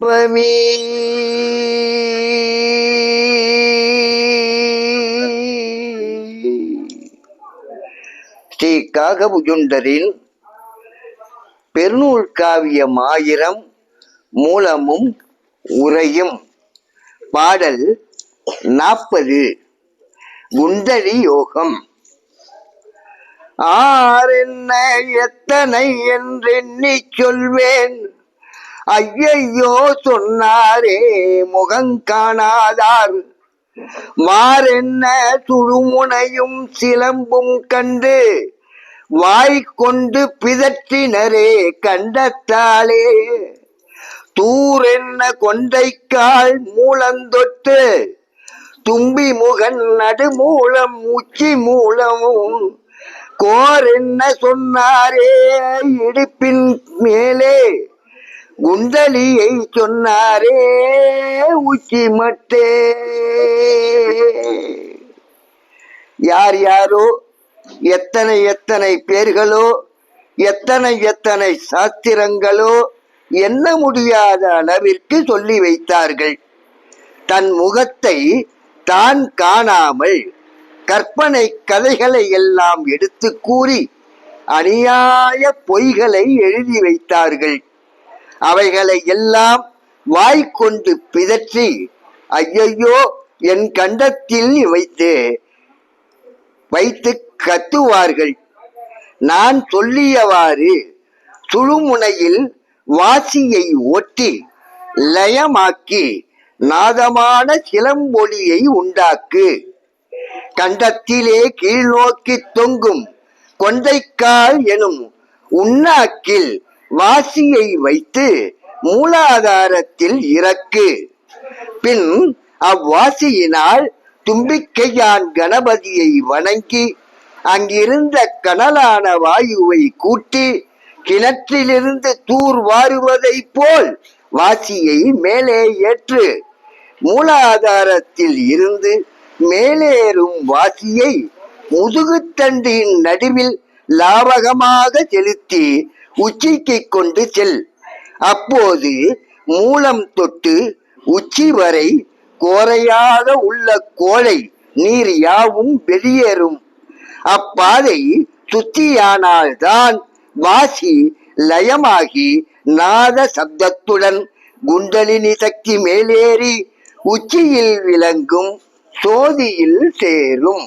பமே ஸ்ரீ காகபுஜுண்டரின் பெருநூல் காவியம் ஆயிரம் மூலமும் உரையும் பாடல் நாற்பது. குண்டரி யோகம். ஆறென்ன எத்தனை என்றெண்ணி சொல்வேன். ஐயையோ சொன்னாரே முகங்காணாதார் மாறென்ன சுழுமுனையும் சிலம்பும் கண்டு வாய் கொண்டு பிதற்றினரே கண்டத்தாலே தூரென்ன கொண்டைக்கால் மூலந்தொட்டு தும்பி முகன் நடுமூலம் உச்சி மூலமும் கோர் என்ன சொன்னாரே இடுப்பின் மே குண்டலியை சொன்னாரே உச்சி மட்டே. யார் யாரோ எத்தனை எத்தனை பேர்களோ எத்தனை எத்தனை சாஸ்திரங்களோ எண்ண முடியாத அளவிற்கு சொல்லி வைத்தார்கள். தன் முகத்தை தான் காணாமல் கற்பனை கதைகளை எல்லாம் எடுத்து கூறி அநியாய பொய்களை எழுதி வைத்தார்கள். அவைகளை எல்லாம் வாய்க்கொண்டு பிதற்றி ஐயையோ என் கண்டத்தில் வைத்து வைத்து கத்துவார்கள். நான் சொல்லியவாறு சுழுமுனையில் வாசியை ஒட்டி லயமாக்கி நாதமான சிலம்பொலியை உண்டாக்கு. கண்டத்திலே கீழ்நோக்கி தொங்கும் கொண்டைக்கால் எனும் உண்ணாக்கில் வாசியை வைத்து மூலாதாரத்தில் இறக்கு. பின் அவ்வாசியினால் தும்பிக்கையான் கணபதியை வணங்கி அங்கிருந்த கனலான வாயுவை கூட்டி கிணற்றிலிருந்து தூர் வாருவதைப் போல் வாசியை மேலே ஏற்று மூலாதாரத்தில் இருந்து மேலேறும் வாசியை முதுகுத்தண்டின் நடுவில் லாவகமாக செலுத்தி உச்சிக்கு கொண்டு செல். அப்போது மூலம் தொட்டு உச்சி வரை கோரையாக உள்ள கோழை நீர் யாவும் வெளியேறும். அப்பாதை சுத்தியானால்தான் வாசி லயமாகி நாத சப்தத்துடன் குண்டலினி சக்தி மேலேறி உச்சியில் விளங்கும் சோதியில் சேரும்.